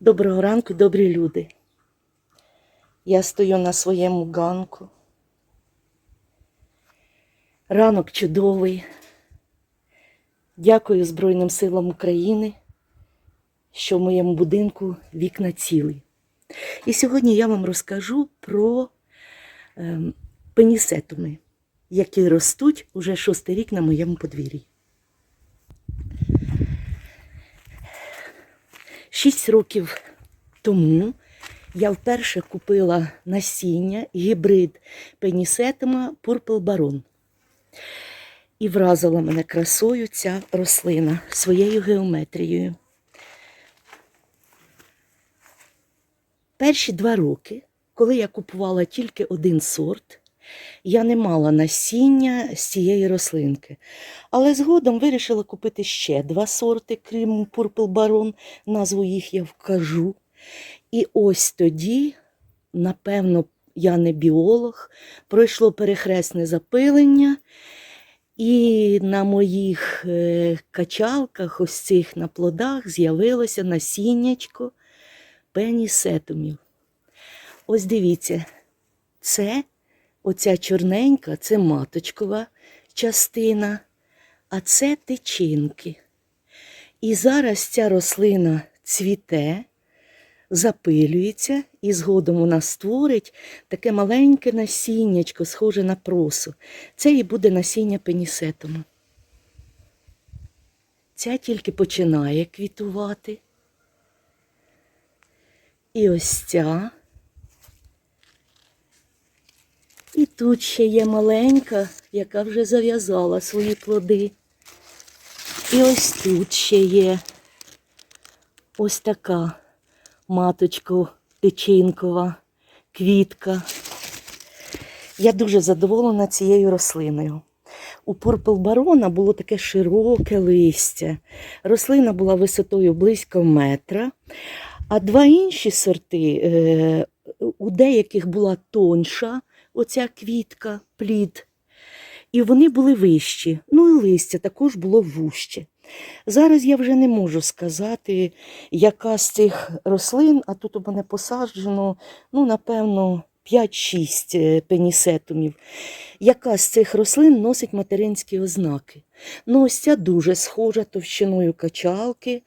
Доброго ранку, добрі люди. Я стою на своєму ганку. Ранок чудовий. Дякую Збройним силам України, що в моєму будинку вікна цілі. І сьогодні я вам розкажу про ем, пенісетуми, які ростуть уже шостий рік на моєму подвір'ї. Шість років тому я вперше купила насіння гібрид пенісетима Purple Baron. І вразила мене красою ця рослина своєю геометрією. Перші два роки, коли я купувала тільки один сорт, я не мала насіння з цієї рослинки. Але згодом вирішила купити ще два сорти, крім Purple Baron, назву їх я вкажу. І ось тоді, напевно, я не біолог, пройшло перехресне запилення, і на моїх е, качалках, ось цих на плодах, з'явилося насіннячко пенісетумів. Ось дивіться, це оця чорненька, це маточкова частина, а це тичинки. І зараз ця рослина цвіте, запилюється і згодом вона створить таке маленьке насіннячко, схоже на просу. Це і буде насіння пенісетому. Ця тільки починає квітувати. І ось ця. І тут ще є маленька, яка вже зав'язала свої плоди. І ось тут ще є ось така маточко тичинкова, квітка. Я дуже задоволена цією рослиною. У Purple Барона було таке широке листя. Рослина була висотою близько метра, а два інші сорти, е, у деяких була тонша оця квітка, плід, і вони були вищі. Ну і листя також було вужче. Зараз я вже не можу сказати, яка з цих рослин, а тут у мене посаджено, ну, напевно, 5-6 е, пенісетумів. Яка з цих рослин носить материнські ознаки? Ну, ось ця дуже схожа товщиною качалки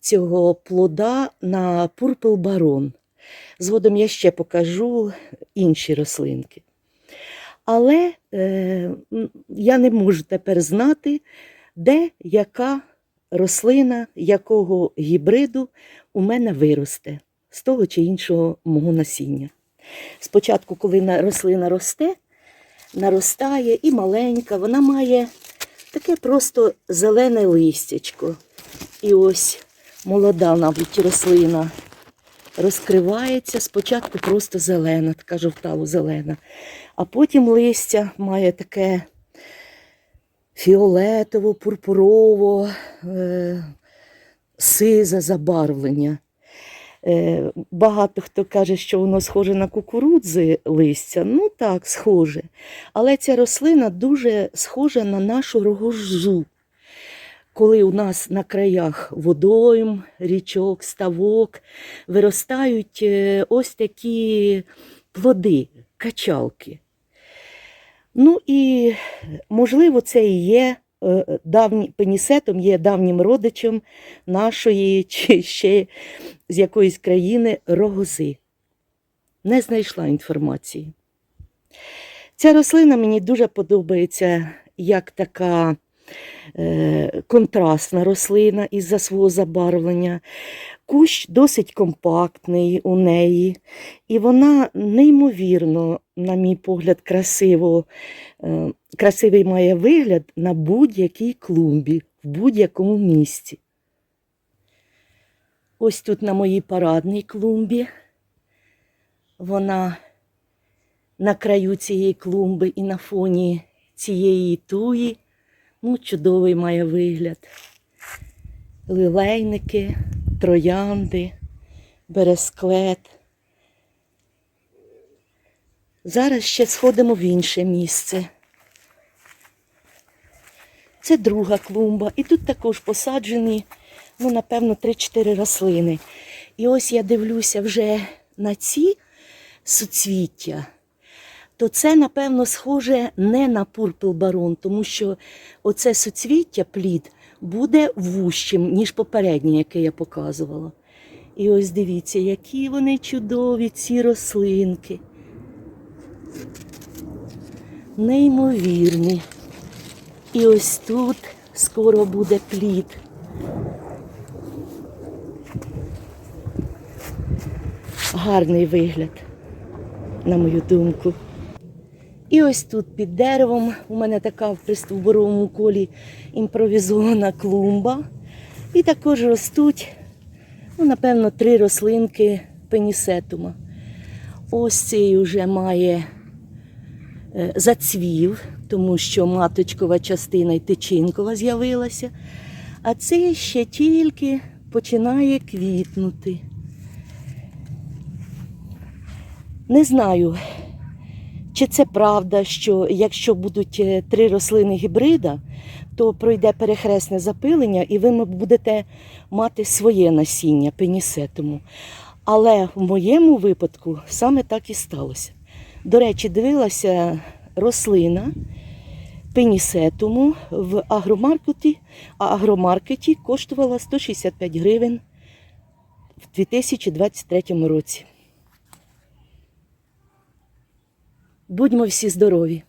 цього плода на Purple Baron. Згодом я ще покажу інші рослинки. Але е, я не можу тепер знати, де яка рослина, якого гібриду у мене виросте з того чи іншого мого насіння. Спочатку, коли рослина росте, наростає і маленька, вона має таке просто зелене листячко. І ось молода навіть рослина розкривається спочатку просто зелена, така жовтаво-зелена, а потім листя має таке фіолетово, пурпурово, е, забарвлення. Е, багато хто каже, що воно схоже на кукурудзи листя. Ну так, схоже. Але ця рослина дуже схожа на нашу рогожу. Коли у нас на краях водойм, річок, ставок виростають е, ось такі плоди, качалки. Ну і, можливо, це і є е, давні, пенісетом, є давнім родичем нашої чи ще з якоїсь країни рогози. Не знайшла інформації. Ця рослина мені дуже подобається як така контрастна рослина із-за свого забарвлення. Кущ досить компактний у неї, і вона неймовірно, на мій погляд, красиво, е, красивий має вигляд на будь-якій клумбі, в будь-якому місці. Ось тут на моїй парадній клумбі. Вона на краю цієї клумби і на фоні цієї туї. Ну, чудовий має вигляд. Лилейники, троянди, бересклет. Зараз ще сходимо в інше місце. Це друга клумба. І тут також посаджені, ну, напевно, 3-4 рослини. І ось я дивлюся вже на ці суцвіття, то це, напевно, схоже не на Purple Baron, тому що оце суцвіття, плід, буде вущим, ніж попереднє, яке я показувала. І ось дивіться, які вони чудові, ці рослинки. Неймовірні. І ось тут скоро буде плід. Гарний вигляд, на мою думку. І ось тут під деревом у мене така в пристовборовому колі імпровізована клумба. І також ростуть, ну, напевно, три рослинки пенісетума. Ось цей вже має е, зацвів, тому що маточкова частина і тичинкова з'явилася. А цей ще тільки починає квітнути. Не знаю, чи це правда, що якщо будуть е, три рослини гібрида, то пройде перехресне запилення, і ви будете мати своє насіння пенісетуму. Але в моєму випадку саме так і сталося. До речі, дивилася рослина пенісетуму в агромаркеті, а агромаркеті коштувала 165 гривень в 2023 році. Будьмо всі здорові!